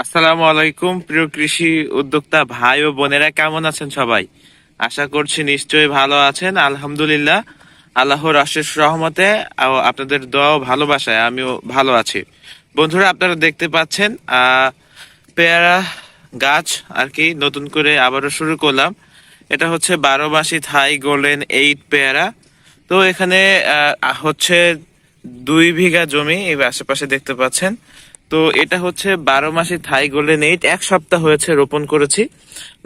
আসসালামু আলাইকুম, প্রিয় কৃষি উদ্যোক্তা ভাই ও বোনেরা, কেমন আছেন সবাই? আশা করছি নিশ্চয়ই ভালো আছেন। আলহামদুলিল্লাহ, আল্লাহর অশেষ রহমতে আপনাদের দোয়া ও ভালোবাসায় আমিও ভালো আছি। বন্ধুরা, আপনারা দেখতে পাচ্ছেন পেয়ারা গাছ আর কি নতুন করে আবারও শুরু করলাম। এটা হচ্ছে বারো মাসি থাই গোল্ডেন এইট পেয়ারা। তো এখানে হচ্ছে দুই বিঘা জমি এই আশেপাশে দেখতে পাচ্ছেন। তো এটা হচ্ছে বারো মাসে থাই গোল্ডেন এইট এক সপ্তাহ হয়েছে রোপণ করেছি।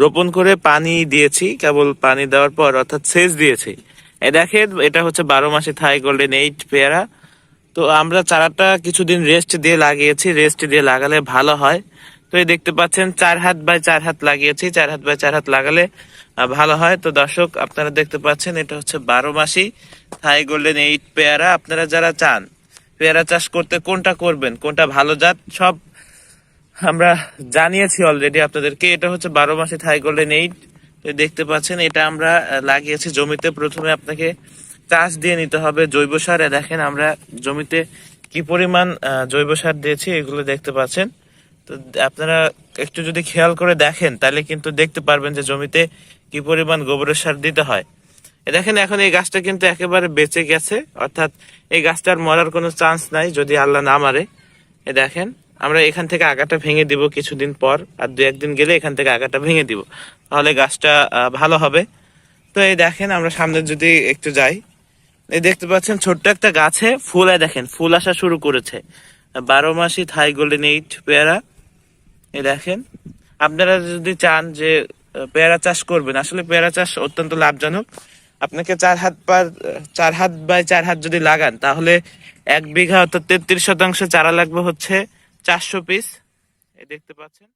রোপণ করে পানি দিয়েছি, কেবল পানি দেওয়ার পর অর্থাৎ সেচ দিয়েছি। এ দেখেন, এটা হচ্ছে বারো মাসে থাই গোল্ডেন এইট পেয়ারা। তো আমরা চারাটা কিছুদিন রেস্ট দিয়ে লাগিয়েছি। রেস্ট দিয়ে লাগালে ভালো হয়। তো এই দেখতে পাচ্ছেন, চার হাত বাই চার হাত লাগিয়েছি। চার হাত বাই চার হাত লাগালে ভালো হয়। তো দর্শক, আপনারা দেখতে পাচ্ছেন, এটা হচ্ছে বারো মাসি থাই গোল্ডেন এইট পেয়ারা। আপনারা যারা চান পেয়ারা চাষ করতে কোনটা করবেন, কোনটা ভালো জাত, সব আমরা জানিয়েছি অলরেডি আপনাদেরকে। এটা হচ্ছে বারো মাসে থাই গোল্ডেন এইট দেখতে পাচ্ছেন, এটা আমরা লাগিয়েছি জমিতে। প্রথমে আপনাকে চাষ দিয়ে নিতে হবে জৈব সার। দেখেন আমরা জমিতে কি পরিমাণ জৈব সার দিয়েছি, এগুলো দেখতে পাচ্ছেন। তো আপনারা একটু যদি খেয়াল করে দেখেন, তাহলে কিন্তু দেখতে পারবেন যে জমিতে কি পরিমাণ গোবরের সার দিতে হয়। দেখেন, এখন এই গাছটা কিন্তু একেবারে বেঁচে গেছে, অর্থাৎ এই গাছটার মরার কোনো চান্স নাই যদি আল্লাহ না মারে। এ দেখেন, আমরা এখান থেকে আগাটা ভেঙে দিব কিছুদিন পর, আর দু একদিন গেলে এখান থেকে আগাটা ভেঙে দিব। তাহলে গাছটা ভালো হবে। তো এই দেখেন, আমরা সামনে যদি একটু যাই, এই দেখতে পাচ্ছেন ছোট্ট একটা গাছে ফুল দেখেন, ফুল আসা শুরু করেছে। বারো মাসি থাই গোল্ডেন এইট পেয়ারা এই দেখেন। আপনারা যদি চান যে পেয়ারা চাষ করবেন, আসলে পেয়ারা চাষ অত্যন্ত লাভজনক। আপনাকে চার হাত পার, চার হাত বাই চার হাত যদি লাগান, তাহলে এক বিঘা অর্থাৎ তেত্রিশ শতাংশ চারা লাগবে হচ্ছে চারশো পিস দেখতে পাচ্ছেন।